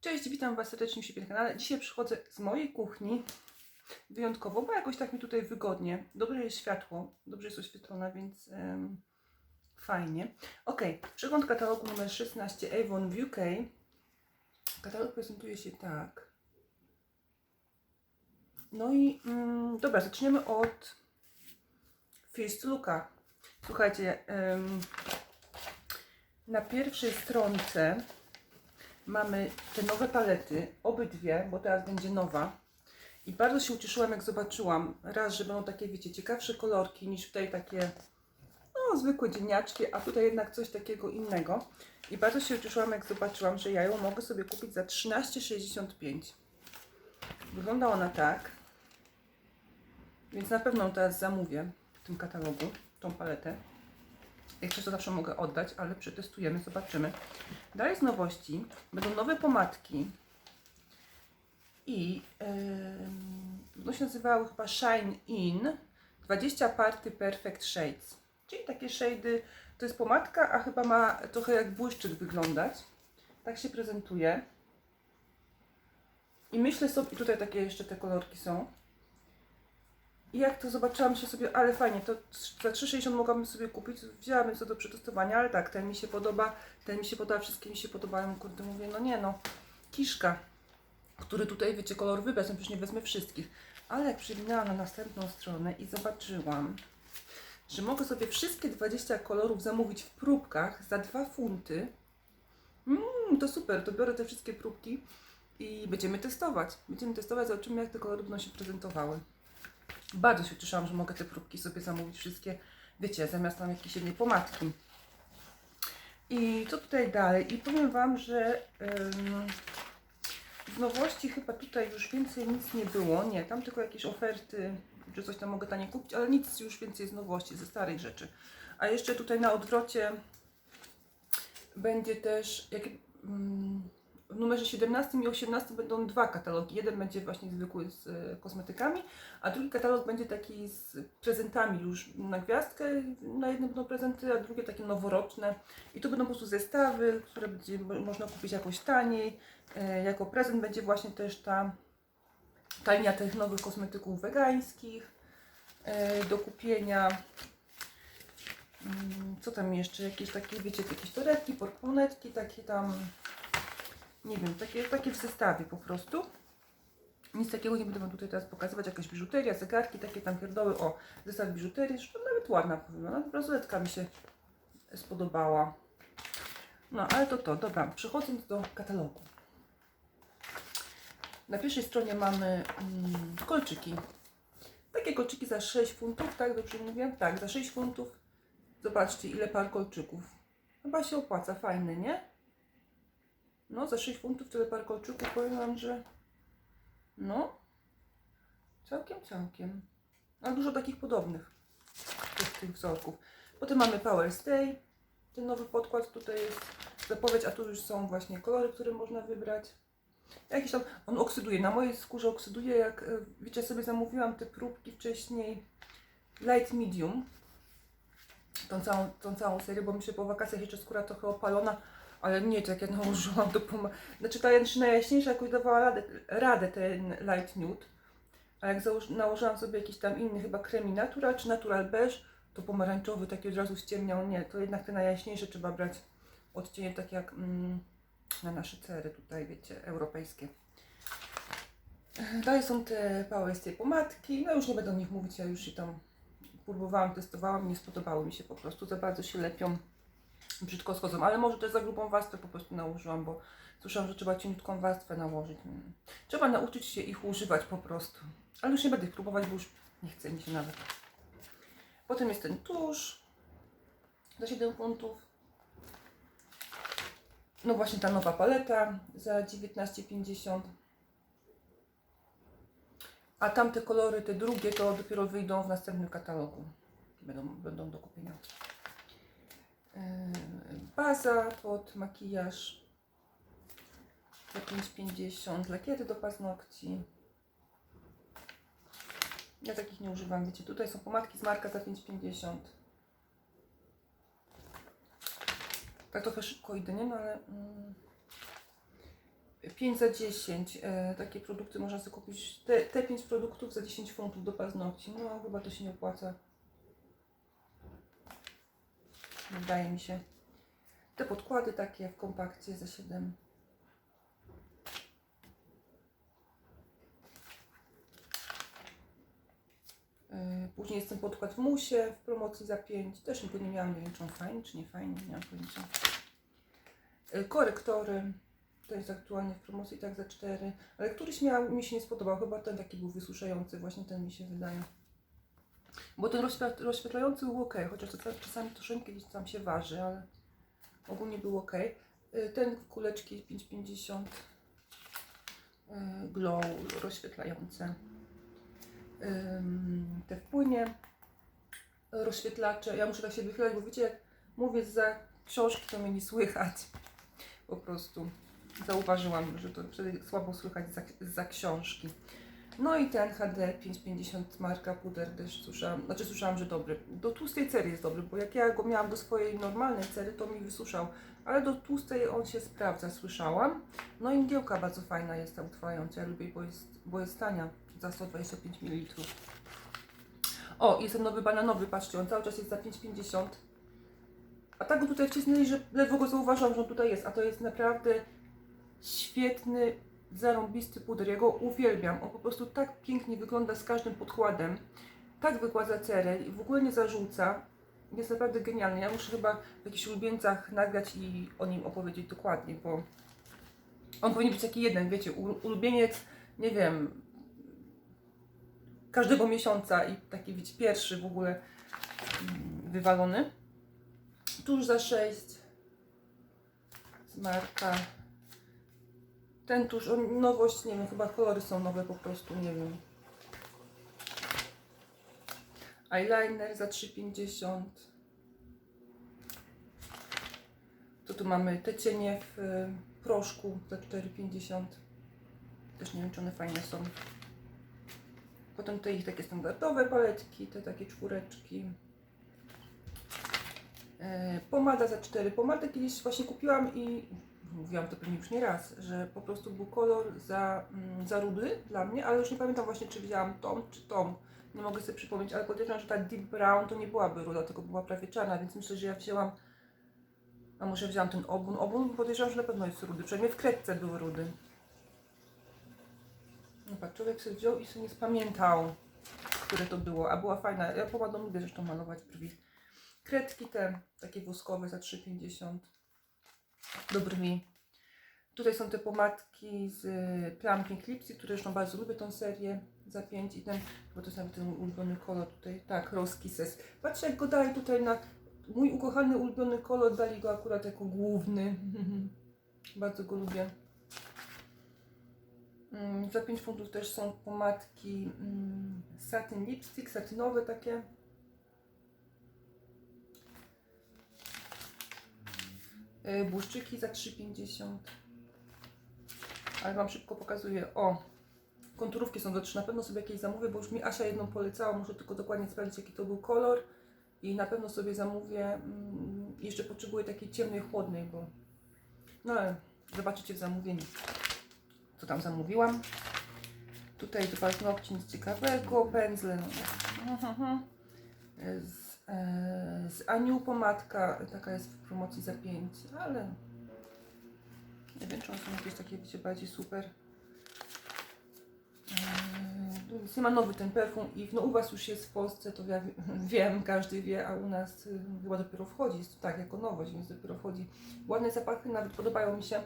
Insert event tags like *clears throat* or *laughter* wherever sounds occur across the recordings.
Cześć, witam Was serdecznie na kanale. Dzisiaj przychodzę z mojej kuchni wyjątkowo, bo jakoś tak mi tutaj wygodnie. Dobre jest światło, dobrze jest oświetlona, więc em, fajnie. Ok, przegląd katalogu numer 16 Avon w UK. Katalog prezentuje się tak. No i mm, dobra, zaczniemy od First Looka. Słuchajcie, em, na pierwszej stronce mamy te nowe palety, obydwie, bo teraz będzie nowa. I bardzo się ucieszyłam, jak zobaczyłam. Raz, że będą takie, wiecie, ciekawsze kolorki niż tutaj takie, no, zwykłe dzieniaczki, a tutaj jednak coś takiego innego. I bardzo się ucieszyłam, jak zobaczyłam, że ja ją mogę sobie kupić za 13,65. Wygląda ona tak. Więc na pewno teraz zamówię w tym katalogu, tą paletę. Jak coś to zawsze mogę oddać, ale przetestujemy, zobaczymy. Dalej z nowości będą nowe pomadki i yy, no się nazywały chyba Shine In 20 Party Perfect Shades. Czyli takie shady, to jest pomadka, a chyba ma trochę jak błyszczyk wyglądać. Tak się prezentuje. I myślę sobie, i tutaj takie jeszcze te kolorki są. I jak to zobaczyłam się sobie, ale fajnie, to za 3,60 mogłabym sobie kupić, wzięłabym sobie do przetestowania, ale tak, ten mi się podoba, ten mi się podoba, wszystkie mi się podobają, kurde, mówię, no nie no, kiszka, który tutaj, wiecie, kolor wybrać, no przecież nie wezmę wszystkich, ale jak przewinęłam na następną stronę i zobaczyłam, że mogę sobie wszystkie 20 kolorów zamówić w próbkach za 2 funty, mm, to super, to biorę te wszystkie próbki i będziemy testować, będziemy testować, zobaczymy jak te kolory będą się prezentowały. Bardzo się cieszyłam, że mogę te próbki sobie zamówić wszystkie, wiecie, zamiast tam jakiejś jednej pomadki. I co tutaj dalej? I powiem Wam, że z nowości chyba tutaj już więcej nic nie było. Nie, tam tylko jakieś oferty, że coś tam mogę taniej kupić, ale nic już więcej z nowości, ze starych rzeczy. A jeszcze tutaj na odwrocie będzie też, jak, ym, w numerze 17 i 18 będą dwa katalogi. Jeden będzie właśnie zwykły z e, kosmetykami, a drugi katalog będzie taki z prezentami już na gwiazdkę. Na jednym będą prezenty, a drugie takie noworoczne. I to będą po prostu zestawy, które będzie mo- można kupić jakoś taniej. E, Jako prezent będzie właśnie też ta tania tych nowych kosmetyków wegańskich e, do kupienia. Mm, Co tam jeszcze? Jakieś takie, wiecie, jakieś torebki, portmonetki, takie tam nie wiem, takie, takie w zestawie po prostu. Nic takiego nie będę Wam tutaj teraz pokazywać, jakaś biżuteria, zegarki, takie tam pierdoły, o, zestaw biżuterii, zresztą nawet ładna powiem, ona bransoletka mi się spodobała. No, ale to to, dobra, przechodząc do katalogu. Na pierwszej stronie mamy mm, kolczyki. Takie kolczyki za 6 funtów, tak dobrze mówię? Tak, za 6 funtów. Zobaczcie, ile par kolczyków. Chyba się opłaca, fajne, nie? No, za 6 funtów tyle par kolczyków, powiem Wam, że no, całkiem, całkiem. A dużo takich podobnych tych, tych wzorków. Potem mamy Power Stay, ten nowy podkład, tutaj jest zapowiedź, a tu już są właśnie kolory, które można wybrać. Jakiś tam, on oksyduje, na mojej skórze oksyduje, jak e, wiecie, sobie zamówiłam te próbki wcześniej light medium, tą całą, tą całą serię, bo mi się po wakacjach jeszcze skóra trochę opalona, ale nie, tak jak nałożyłam do poma... Znaczy ta najjaśniejsza jakoś dawała radę, radę ten light nude, a jak nałożyłam sobie jakiś tam inny, chyba kremi natural czy natural beige, to pomarańczowy taki od razu ściemniał. Nie, to jednak te najjaśniejsze trzeba brać odcienie tak jak mm, na nasze cery tutaj, wiecie, europejskie. Dalej są te pałystie pomadki, no już nie będę o nich mówić, ja już je tam próbowałam, testowałam, nie spodobały mi się po prostu, za bardzo się lepią brzydko schodzą, ale może też za grubą warstwę po prostu nałożyłam, bo słyszałam, że trzeba cieniutką warstwę nałożyć. Mm. Trzeba nauczyć się ich używać po prostu. Ale już nie będę ich próbować, bo już nie chce mi się nawet. Potem jest ten tusz za 7 funtów. No właśnie ta nowa paleta za 19,50. A tamte kolory, te drugie, to dopiero wyjdą w następnym katalogu. Będą, będą do kupienia. Yy, Baza pod makijaż za 5,50. Lakiery do paznokci. Ja takich nie używam, wiecie. Tutaj są pomadki z marka za 5,50. Tak trochę szybko idę, nie? No ale... Mm, 5 za 10. E, takie produkty można sobie kupić. Te, te 5 produktów za 10 funtów do paznokci. No chyba to się nie opłaca. Wydaje mi się. Te podkłady takie w kompakcie za 7. E, Później jest ten podkład w musie w promocji za 5. Też go nie miałam, nie wiem czy on fajny czy nie fajny, nie mam pojęcia. E, Korektory. To jest aktualnie w promocji tak za 4. Ale któryś miał, mi się nie spodobał. Chyba ten taki był wysuszający. Właśnie ten mi się wydaje. Bo ten rozświet- rozświetlający był ok, chociaż czasami, czasami troszeczkę gdzieś tam się waży, ale ogólnie był ok. Ten kuleczki 550 y, glow rozświetlające. Te w płynie rozświetlacze. Ja muszę tak się wychylać, bo wiecie, jak mówię za książki, to mnie nie słychać. Po prostu zauważyłam, że to wtedy słabo słychać za, za książki. No i ten HD 550 marka puder też słyszałam, znaczy słyszałam, że dobry. Do tłustej cery jest dobry, bo jak ja go miałam do swojej normalnej cery, to mi wysuszał, ale do tłustej on się sprawdza, słyszałam. No i mgiełka bardzo fajna jest ta utrwalająca, ja lubię, bo jest, bo jest tania, za 125 ml. O, jest ten nowy bananowy, patrzcie, on cały czas jest za 5,50. A tak go tutaj wcisnęli, że ledwo go zauważyłam, że on tutaj jest, a to jest naprawdę świetny, zarąbisty puder. Ja go uwielbiam. On po prostu tak pięknie wygląda z każdym podkładem. Tak wygładza cerę i w ogóle nie zarzuca. Jest naprawdę genialny. Ja muszę chyba w jakichś ulubieńcach nagrać i o nim opowiedzieć dokładnie, bo on powinien być taki jeden, wiecie, ul- ulubieniec, nie wiem, każdego miesiąca i taki, wiecie, pierwszy w ogóle wywalony. Tuż za 6 z marka ten tuż, nowość, nie wiem, chyba kolory są nowe po prostu, nie wiem. Eyeliner za 3,50. To tu mamy te cienie w y, proszku za 4,50. Też nie wiem, czy one fajne są. Potem te ich takie standardowe paletki, te takie czwóreczki. E, Pomada za 4. Pomadę kiedyś właśnie kupiłam i mówiłam to pewnie już nie raz, że po prostu był kolor za, mm, za rudy dla mnie, ale już nie pamiętam właśnie czy wzięłam tą czy tą. Nie mogę sobie przypomnieć, ale podejrzewam, że ta deep brown to nie byłaby ruda, tylko była prawie czarna, więc myślę, że ja wzięłam, a może wzięłam ten obun. Obun podejrzewam, że na pewno jest rudy, przynajmniej w kredce były rudy. No patrz, człowiek sobie wziął i sobie nie spamiętał, które to było, a była fajna. Ja pomadą lubię zresztą malować brwi. Kredki te, takie woskowe za 3,50 do brwi. Tutaj są te pomadki z y, Plumping Lipsy, które zresztą bardzo lubię tą serię za 5 i ten, bo to jest nawet ten ulubiony kolor tutaj, tak, Rose Kisses. Patrzcie jak go dali tutaj na mój ukochany ulubiony kolor, dali go akurat jako główny. *laughs* bardzo go lubię. Mm, Za 5 funtów też są pomadki mm, satin lipstick, satynowe takie. Błyszczyki za 3,50. Ale Wam szybko pokazuję. O, konturówki są do 3. Na pewno sobie jakieś zamówię, bo już mi Asia jedną polecała. Muszę tylko dokładnie sprawdzić, jaki to był kolor. I na pewno sobie zamówię. Mm, jeszcze potrzebuję takiej ciemnej, chłodnej, bo. No ale zobaczycie w zamówieniu, co tam zamówiłam. Tutaj do paznokci nic ciekawego. Pędzle. No. Mhm. Z, e, z Aniu pomadka, taka jest w promocji za 5, ale nie wiem, czy one są jakieś takie, wiecie, bardziej super. E, tu nic nie ma nowy ten perfum i no u Was już jest w Polsce, to ja wi- *laughs* wiem, każdy wie, a u nas y, chyba dopiero wchodzi, jest tak jako nowość, więc dopiero wchodzi. Ładne zapachy, nawet podobają mi się.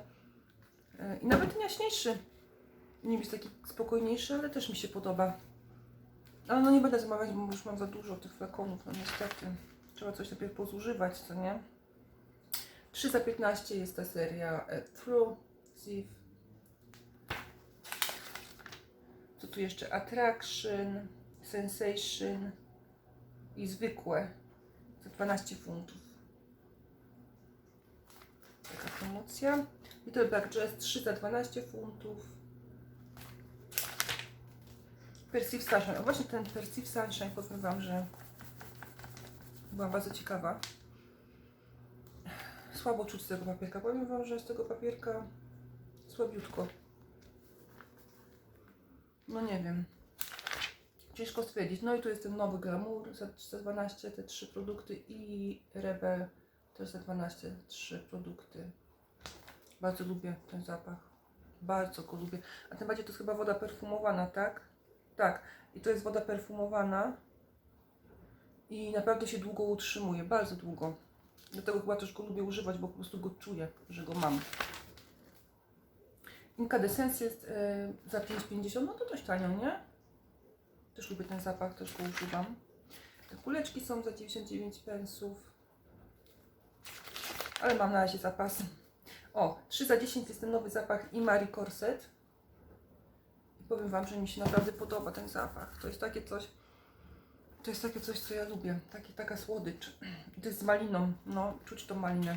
E, I nawet jaśniejszy. Nie jest taki spokojniejszy, ale też mi się podoba. Ale no nie będę zamawiać, bo już mam za dużo tych flakonów, no niestety. Trzeba coś najpierw pozużywać, co nie? 3 za 15 jest ta seria e, True Thief. Co tu jeszcze? Attraction, Sensation i zwykłe za 12 funtów. Taka promocja. Little Black Dress 3 za 12 funtów. Perceive Sunshine. O właśnie ten Perceive Sunshine powiem Wam, że byłam bardzo ciekawa. Słabo czuć z tego papierka. Powiem Wam, że z tego papierka słabiutko. No nie wiem. Ciężko stwierdzić. No i tu jest ten nowy Glamour za 412, te trzy produkty i Rebel też za 12, trzy produkty. Bardzo lubię ten zapach. Bardzo go lubię. A tym bardziej to jest chyba woda perfumowana, tak? Tak. I to jest woda perfumowana. I naprawdę się długo utrzymuje, bardzo długo. Dlatego chyba też go lubię używać, bo po prostu go czuję, że go mam. Incandescence jest e, za 5,50, no to dość tanio, nie? Też lubię ten zapach, też go używam. Te kuleczki są za 99 pensów. Ale mam na razie zapas. O, 3 za 10 jest ten nowy zapach i Marie Corset. Powiem Wam, że mi się naprawdę podoba ten zapach. To jest takie coś, to jest takie coś, co ja lubię. Taki, taka słodycz. *clears throat* To jest z maliną. No, czuć tą malinę.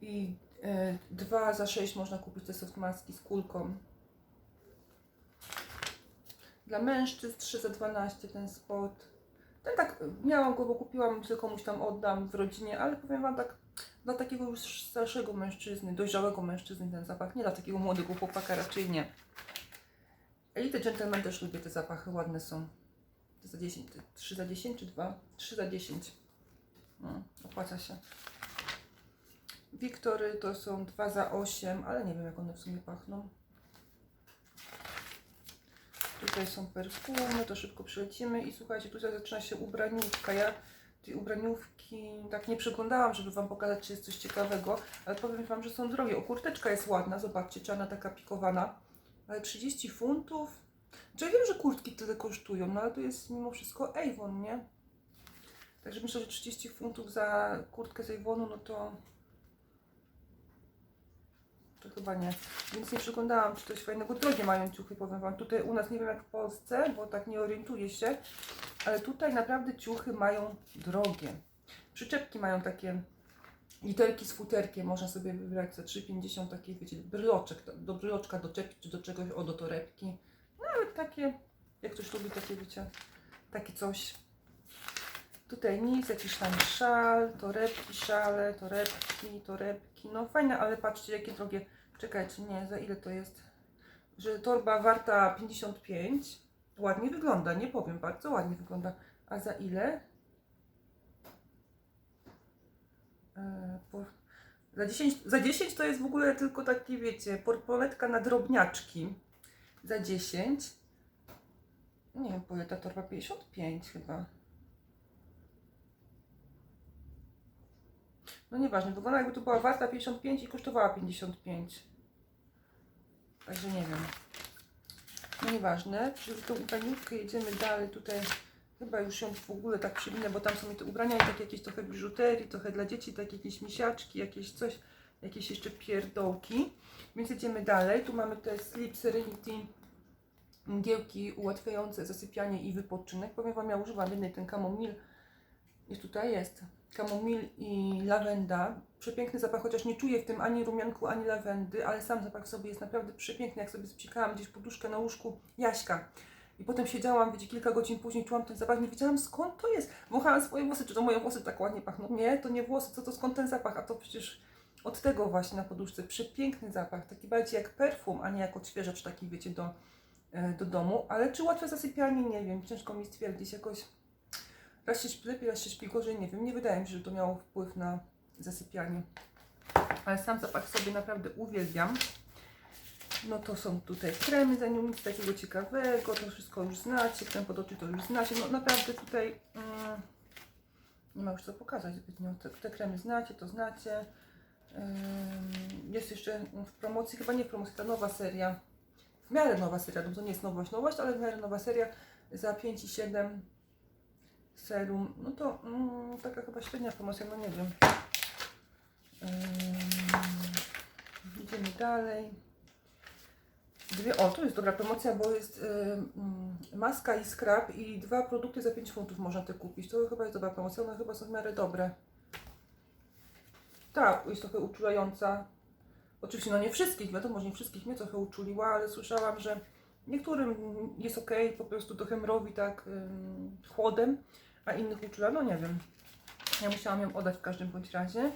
I e, 2 za 6 można kupić te softmaski z kulką. Dla mężczyzn 3 za 12 ten spot. Ten tak, miałam go, bo kupiłam, że komuś tam oddam w rodzinie, ale powiem Wam tak, dla takiego już starszego mężczyzny, dojrzałego mężczyzny ten zapach, nie dla takiego młodego chłopaka raczej nie. Elite Gentleman też lubię te zapachy, ładne są. To za 10, 3 za 10 czy 2? 3 za 10. No, opłaca się. Wiktory to są 2 za 8, ale nie wiem jak one w sumie pachną. Tutaj są perfumy, to szybko przelecimy i słuchajcie, tutaj zaczyna się ubraniówka. Ja tej ubraniówki tak nie przeglądałam, żeby Wam pokazać, czy jest coś ciekawego, ale powiem Wam, że są drogie. O, kurteczka jest ładna, zobaczcie, czarna taka pikowana, ale 30 funtów. Czy ja wiem, że kurtki tyle kosztują, no ale to jest mimo wszystko Avon, nie? Także myślę, że 30 funtów za kurtkę z Avonu, no to to chyba nie. Więc nie przeglądałam, czy coś fajnego. Drogie mają ciuchy, powiem Wam. Tutaj u nas nie wiem jak w Polsce, bo tak nie orientuję się, ale tutaj naprawdę ciuchy mają drogie. Przyczepki mają takie literki z futerkiem, można sobie wybrać za 3,50 takie, wiecie, bryloczek, do bryloczka doczepić, czy do czegoś, o, do torebki. Nawet takie, jak ktoś lubi takie, wiecie, takie coś. Tutaj nic, jakiś tam szal, torebki, szale, torebki, torebki. No fajne, ale patrzcie jakie drogie. Czekajcie, nie, za ile to jest? Że torba warta 55. Ładnie wygląda, nie powiem, bardzo ładnie wygląda. A za ile? E, za, 10, za 10 to jest w ogóle tylko taki, wiecie, portmonetka na drobniaczki. Za 10. Nie wiem, ile ta torba? 55 chyba. No nieważne, wygląda jakby to była warta 55 i kosztowała 55. Także nie wiem. No nieważne, przez tą ubraniówkę jedziemy dalej. Tutaj chyba już ją w ogóle tak przywinę, bo tam są mi te ubrania i tak jakieś trochę biżuterii, trochę dla dzieci, tak jakieś misiaczki, jakieś coś, jakieś jeszcze pierdołki. Więc jedziemy dalej. Tu mamy te Sleep Serenity mgiełki ułatwiające zasypianie i wypoczynek. Powiem Wam, ja używam jednej ten kamomil. Jest tutaj, jest. Kamomil i lawenda. Przepiękny zapach, chociaż nie czuję w tym ani rumianku, ani lawendy, ale sam zapach sobie jest naprawdę przepiękny. Jak sobie spsikałam gdzieś poduszkę na łóżku Jaśka i potem siedziałam, wiecie, kilka godzin później czułam ten zapach, nie wiedziałam skąd to jest. Wąchałam swoje włosy, czy to moje włosy tak ładnie pachną. Nie, to nie włosy, co to skąd ten zapach, a to przecież od tego właśnie na poduszce. Przepiękny zapach, taki bardziej jak perfum, a nie jak odświeżacz taki, wiecie, do, e, do domu. Ale czy łatwe zasypianie, nie wiem, ciężko mi stwierdzić jakoś. Raz się śpi lepiej, raz się śpi gorzej, nie wiem. Nie wydaje mi się, że to miało wpływ na zasypianie. Ale sam zapach sobie naprawdę uwielbiam. No to są tutaj kremy za nią, nic takiego ciekawego, to wszystko już znacie, krem pod oczy to już znacie. No naprawdę tutaj mm, nie ma już co pokazać zbytnio. Te, te kremy znacie, to znacie. Ym, jest jeszcze w promocji, chyba nie w promocji, ta nowa seria. W miarę nowa seria, no to nie jest nowość, nowość, ale w miarę nowa seria za 5,7 serum, no to mm, taka chyba średnia promocja, no nie wiem. Ym, idziemy dalej. Dwie, o, tu jest dobra promocja, bo jest ym, maska i skrab i dwa produkty za 5 funtów można te kupić. To chyba jest dobra promocja, one chyba są w miarę dobre. Tak, jest trochę uczulająca. Oczywiście, no nie wszystkich, wiadomo, że nie wszystkich mnie trochę uczuliła, ale słyszałam, że niektórym jest ok, po prostu trochę mrowi tak chłodem, a innych uczula, no nie wiem. Ja musiałam ją oddać w każdym bądź razie.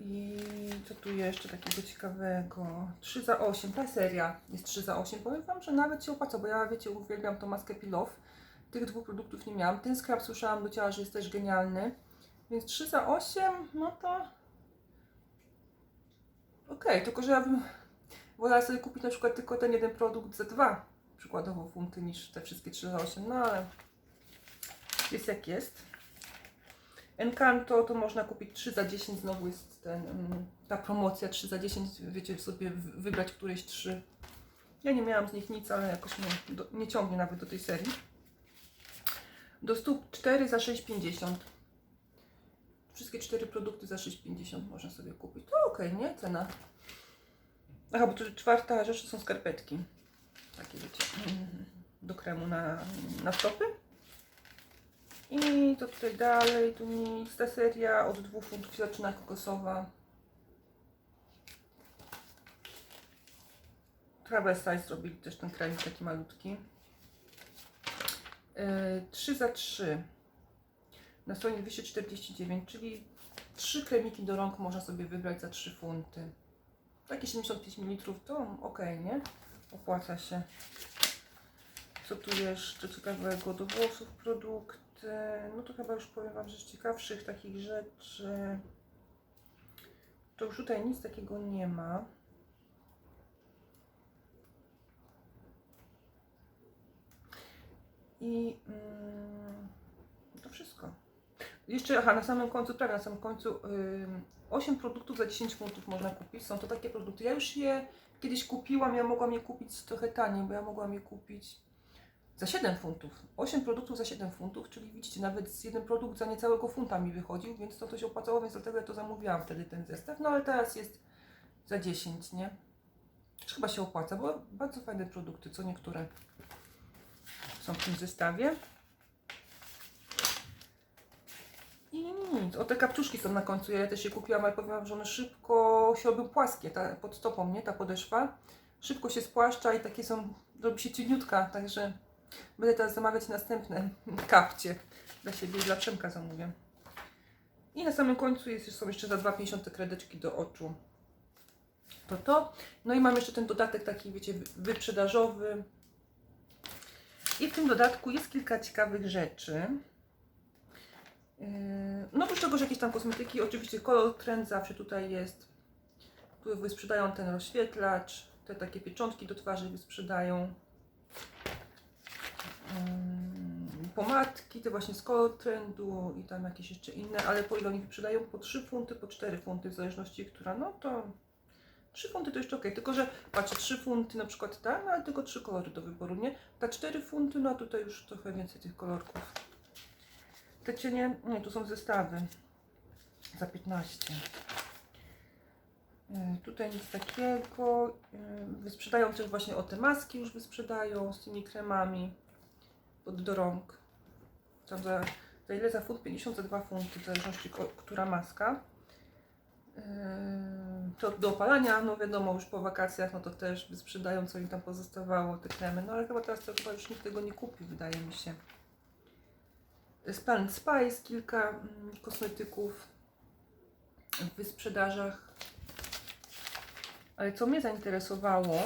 I co tu jeszcze takiego ciekawego? 3 za 8, ta seria jest 3 za 8. Powiem Wam, że nawet się opłaca, bo ja wiecie, uwielbiam tą maskę Off. Tych dwóch produktów nie miałam. Ten skrab słyszałam do ciała, że jest też genialny. Więc 3 za 8, no to... Okej, tylko że ja bym wolała sobie kupić na przykład tylko ten jeden produkt za 2 przykładowo funty niż te wszystkie 3 za 8, no ale jest jak jest. Encanto to można kupić 3 za 10, znowu jest ten, mm, ta promocja 3 za 10, wiecie sobie wybrać któreś 3. Ja nie miałam z nich nic, ale jakoś mnie do, nie ciągnie nawet do tej serii. Do stóp 4 za 6,50. Wszystkie cztery produkty za 6,50 można sobie kupić. To okej, nie? Cena. Aha, bo tu czwarta rzecz to są skarpetki. Takie wiecie, mm, do kremu na, na stopy. I to tutaj dalej, tu nic. Ta seria od 2 funtów zaczyna kokosowa. Travel Size zrobili też ten kremik taki malutki. Yy, 3 za 3 na stronie 249, czyli 3 kremiki do rąk można sobie wybrać za 3 funty. Takie 75 ml to ok, nie? Opłaca się. Co tu jeszcze ciekawego? Do włosów produkty. No to chyba już powiem Wam, że z ciekawszych takich rzeczy. To już tutaj nic takiego nie ma. I mm, to wszystko. Jeszcze, aha, na samym końcu, prawie na samym końcu, ym, 8 produktów za 10 funtów można kupić. Są to takie produkty. Ja już je kiedyś kupiłam, ja mogłam je kupić trochę taniej, bo ja mogłam je kupić za 7 funtów. 8 produktów za 7 funtów, czyli widzicie, nawet jeden produkt za niecałego funta mi wychodził, więc to, to się opłacało, więc dlatego ja to zamówiłam wtedy ten zestaw. No ale teraz jest za 10, nie? Też chyba się opłaca, bo bardzo fajne produkty, co niektóre są w tym zestawie. I nic. O, te kapciuszki są na końcu. Ja też je kupiłam, ale powiem że one szybko się robią płaskie ta, pod stopą, nie? Ta podeszwa. Szybko się spłaszcza i takie są, robi się cieniutka, także będę teraz zamawiać następne *laughs* kapcie. Dla siebie i dla Przemka zamówię. I na samym końcu jest, są jeszcze za 2,50 te kredeczki do oczu. To to. No i mam jeszcze ten dodatek taki, wiecie, wy- wyprzedażowy. I w tym dodatku jest kilka ciekawych rzeczy. Yy, No oprócz tego, że jakieś tam kosmetyki, oczywiście kolor trend zawsze tutaj jest. Tu wysprzedają ten rozświetlacz, te takie pieczątki do twarzy wysprzedają. Pomadki, te właśnie z trendu i tam jakieś jeszcze inne, ale po ile oni wyprzedają? Po 3 funty, po 4 funty, w zależności która, no to 3 funty to jeszcze ok, tylko że patrzę, 3 funty na przykład ta, no ale tylko 3 kolory do wyboru, nie? Ta 4 funty, no tutaj już trochę więcej tych kolorków. Te cienie, nie, tu są zestawy za 15. Yy, Tutaj nic takiego. Yy, Wysprzedają też właśnie o te maski, już wysprzedają z tymi kremami pod do rąk. Tam za, za ile za funt? 50 za 2 funty, w zależności która maska. Yy, To do opalania, no wiadomo, już po wakacjach, no to też wysprzedają, co im tam pozostawało, te kremy. No ale chyba teraz to chyba już nikt tego nie kupi, wydaje mi się. Planet Spice kilka mm, kosmetyków w wysprzedażach. Ale co mnie zainteresowało,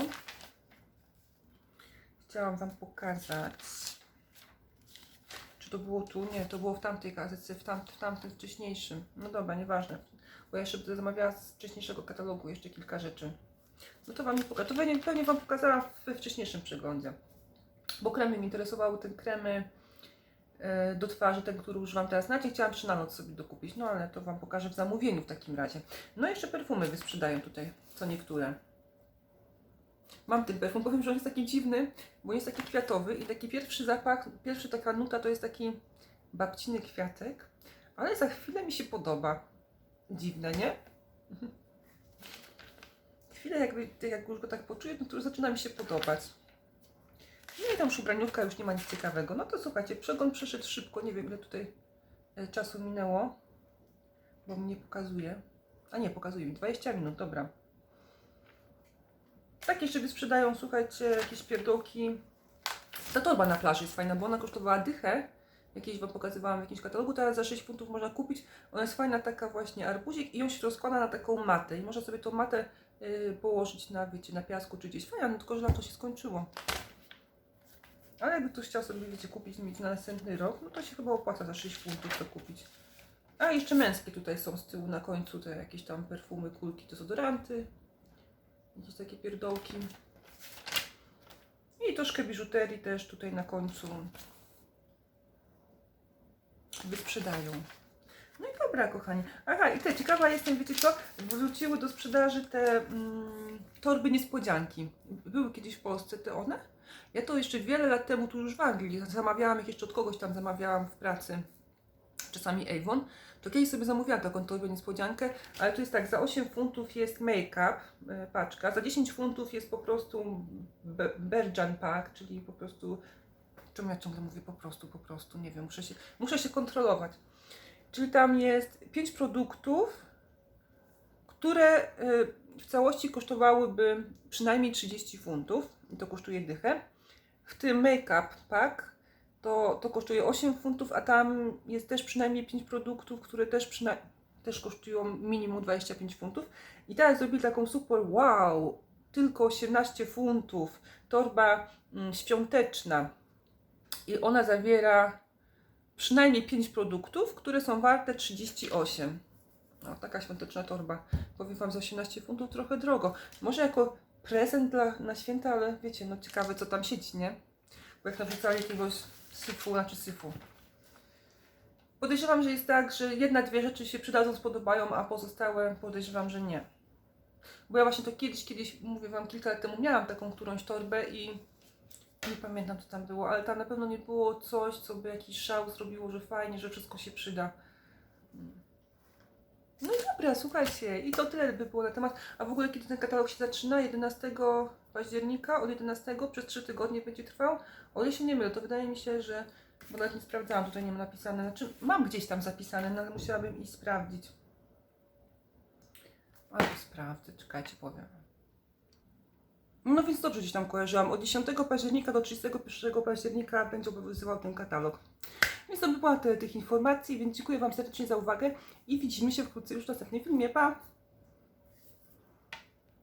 chciałam Wam pokazać. Czy to było tu? Nie, to było w tamtej gazetce, w, tam, w tamtym wcześniejszym. No dobra, nieważne. Bo ja jeszcze zamawiała z wcześniejszego katalogu jeszcze kilka rzeczy. No to Wam nie pokażę. To pewnie, pewnie Wam pokazałam we wcześniejszym przeglądzie. Bo kremy mnie interesowały, te kremy e, do twarzy, ten, który używam teraz na. Chciałam trzy na noc sobie dokupić, no ale to Wam pokażę w zamówieniu w takim razie. No i jeszcze perfumy wysprzedają tutaj, co niektóre. Mam ten perfum, powiem, że on jest taki dziwny, bo jest taki kwiatowy i taki pierwszy zapach, pierwsza taka nuta to jest taki babciny kwiatek, ale za chwilę mi się podoba. Dziwne, nie? *laughs* Chwilę jakby, jak już go tak poczuję, no to już zaczyna mi się podobać. No i tam już ubraniówka już nie ma nic ciekawego. No to słuchajcie, przegląd przeszedł szybko, nie wiem ile tutaj e, czasu minęło, bo mnie pokazuje. A nie, pokazuje mi 20 minut, dobra. Tak jeszcze sprzedają, słuchajcie, jakieś pierdołki. Ta torba na plaży jest fajna, bo ona kosztowała dychę Jakieś Wam pokazywałam w jakimś katalogu, teraz za 6 funtów można kupić. Ona jest fajna, taka właśnie arbuzik i ją się rozkłada na taką matę. I można sobie tą matę y, położyć na, wiecie, na piasku czy gdzieś. Fajna, no tylko że lato się skończyło. Ale jakby ktoś chciał sobie, wiecie, kupić mieć na następny rok, no to się chyba opłaca za 6 funtów to kupić. A jeszcze męskie tutaj są z tyłu na końcu, te jakieś tam perfumy, kulki, dezodoranty. Jakieś takie pierdołki. I troszkę biżuterii też tutaj na końcu wysprzedają. No i dobra, kochani. Aha, i te, ciekawa jestem, wiecie co? Wróciły do sprzedaży te mm, torby niespodzianki. Były kiedyś w Polsce te one? Ja to jeszcze wiele lat temu tu już w Anglii zamawiałam ich jeszcze od kogoś tam zamawiałam w pracy. Czasami Avon. To kiedyś sobie zamówiłam taką torbę niespodziankę, ale to jest tak, za 8 funtów jest make-up, e, paczka, za 10 funtów jest po prostu be- Berjan pack, czyli po prostu, czemu ja ciągle mówię po prostu, po prostu, nie wiem, muszę się, muszę się kontrolować. Czyli tam jest 5 produktów, które e, w całości kosztowałyby przynajmniej 30 funtów, i to kosztuje dychę. W tym make-up pack to, to kosztuje 8 funtów, a tam jest też przynajmniej 5 produktów, które też, przyna- też kosztują minimum 25 funtów. I teraz zrobili taką super, wow, tylko 18 funtów, torba mm, świąteczna. I ona zawiera przynajmniej 5 produktów, które są warte 38. No, taka świąteczna torba. Powiem Wam, za 18 funtów trochę drogo. Może jako prezent dla, na święta, ale wiecie, no ciekawe co tam siedzi, nie? Bo jak nawrzucali jakiegoś syfu, znaczy syfu. Podejrzewam, że jest tak, że jedna, dwie rzeczy się przydadzą, spodobają, a pozostałe podejrzewam, że nie. Bo ja właśnie to kiedyś, kiedyś, mówię Wam, kilka lat temu miałam taką którąś torbę i nie pamiętam co tam było, ale tam na pewno nie było coś, co by jakiś szał zrobiło, że fajnie, że wszystko się przyda. No i dobra, słuchajcie, i to tyle by było na temat. A w ogóle kiedy ten katalog się zaczyna? 11 października, od 11 przez 3 tygodnie będzie trwał. O ile się nie mylę, to wydaje mi się, że, bo nawet nie sprawdzałam, tutaj nie ma napisane, znaczy mam gdzieś tam zapisane, no ale musiałabym iść sprawdzić. Ale sprawdzę, czekajcie, powiem. No więc dobrze gdzieś tam kojarzyłam. Od 10 października do 31 października będzie obowiązywał ten katalog. Więc to by była tyle tych informacji, więc dziękuję Wam serdecznie za uwagę i widzimy się wkrótce już w następnym filmie. Pa!